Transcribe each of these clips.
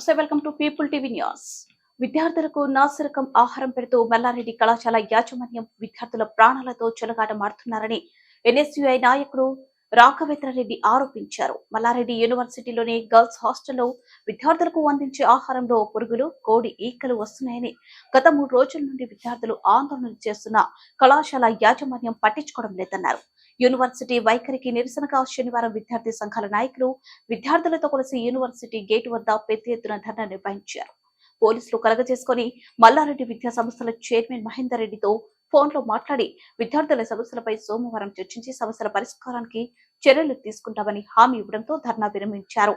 నమస్తే welcome to People TV news. విద్యార్థులకు నాసిరకం ఆహారం పెడుతూ మల్లారెడ్డి కళాశాల యాజమాన్యం విద్యార్థుల ప్రాణాలతో చెలగాటమాడుతున్నారని ఎన్ఎస్యుఐ నాయకుడు రాఘవేంద్రారెడ్డి ఆరోపించారు. మల్లారెడ్డి యూనివర్సిటీలోని గర్ల్స్ హాస్టల్లో విద్యార్థులకు అందించే ఆహారంలో పురుగులు కోడి ఈకలు వస్తున్నాయని గత మూడు రోజుల నుండి విద్యార్థులు ఆందోళన చేస్తున్న కళాశాల యాజమాన్యం పట్టించుకోవడం లేదన్నారు. యూనివర్సిటీ వైఖరికి నిరసనగా శనివారం విద్యార్థి సంఘాల నాయకులు విద్యార్థులతో కలిసి యూనివర్సిటీ గేటు వద్ద పెద్ద ఎత్తున ధర్నా నిర్వహించారు. పోలీసులు కలగజేసుకుని మల్లారెడ్డి విద్యా సంస్థల చైర్మన్ మహేందర్ రెడ్డితో ఫోన్లో మాట్లాడి విద్యార్థుల సమస్యలపై సోమవారం చర్చించి సమస్యల పరిష్కారానికి చర్యలు తీసుకుంటామని హామీ ఇవ్వడంతో ధర్నా విరమించారు.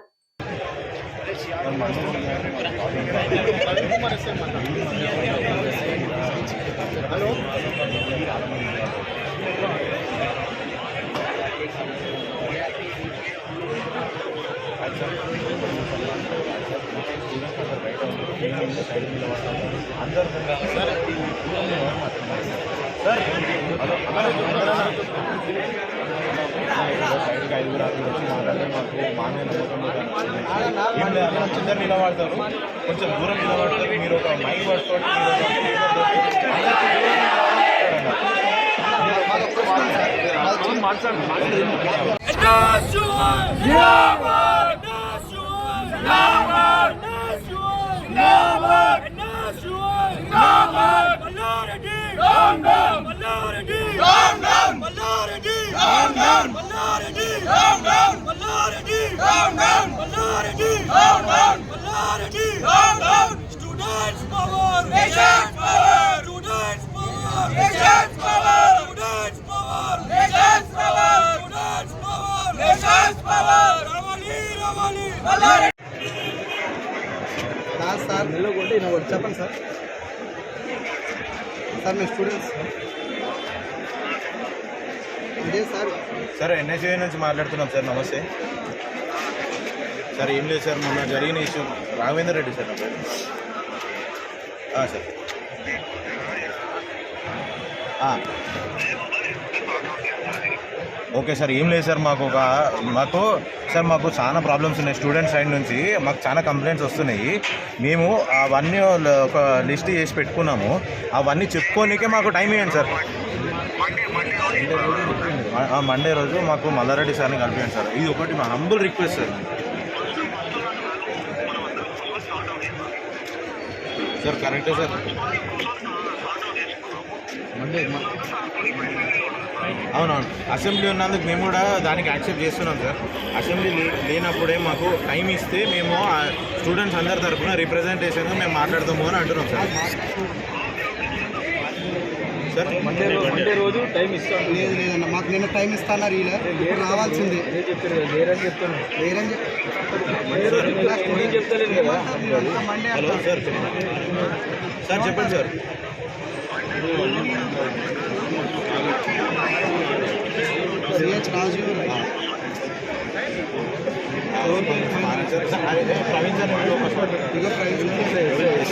సైడ్కి ఐదుగురు ఆరుగురు వచ్చి మాట్లాడితే మాకు మానే ఏం లేదు నిలబడతారు కొంచెం దూరం నిలబడతారు మీరు ఒక మైక్ పట్టుకోండి మీరు ఒక paper తోటి Students power! Nations power! Students power! Nations power! Students power! Nations power! Students power! Nations power! రావాలి రావాలి కాదు సార్ నిలబడి వినబడి చెప్పండి సార్ సార్ మేము స్టూడెంట్స్ సార్. సార్ ఎన్ఎస్ఏ నుంచి మాట్లాడుతున్నాం సార్ నమస్తే. సార్ ఏం లేదు సార్ మొన్న జరిగిన issue. Raghavender Reddy sir sir. Okay sir ఏం లేదు సార్ మాకు ఒక మాకు సార్ మాకు చాలా ప్రాబ్లమ్స్ ఉన్నాయి. స్టూడెంట్ సైడ్ నుంచి మాకు చాలా కంప్లైంట్స్ వస్తున్నాయి. మేము అవన్నీ ఒక లిస్ట్ చేసి పెట్టుకున్నాము. అవన్నీ చెప్పుకోనికే మాకు టైం ఇవ్వండి సార్. మండే రోజు మాకు మల్లారెడ్డి సార్ని కలిపించండి సార్. ఇది ఒకటి మా హంబుల్ రిక్వెస్ట్ సార్. సార్ కరెక్టే సార్. అవునవును. అసెంబ్లీ ఉన్నందుకు మేము కూడా దానికి యాక్సెప్ట్ చేస్తున్నాం సార్. అసెంబ్లీ లే- లేనప్పుడే మాకు టైం ఇస్తే మేము స్టూడెంట్స్ అందరి తరఫున రిప్రజెంటేషన్గా మేము మాట్లాడతాము అని అంటున్నాం సార్. సార్? మండే రో- మండే రోజు టైం ఇస్తాను. లేదు లేదన్న మాకు నిన్న టైం ఇస్తాన్నారు ఇలా ఇప్పుడు రావాల్సింది. చెప్తారు లేరని చెప్తాను హలో సార్ సార్ చెప్పండి sir CH Raju sir, Praveen sir prize. SA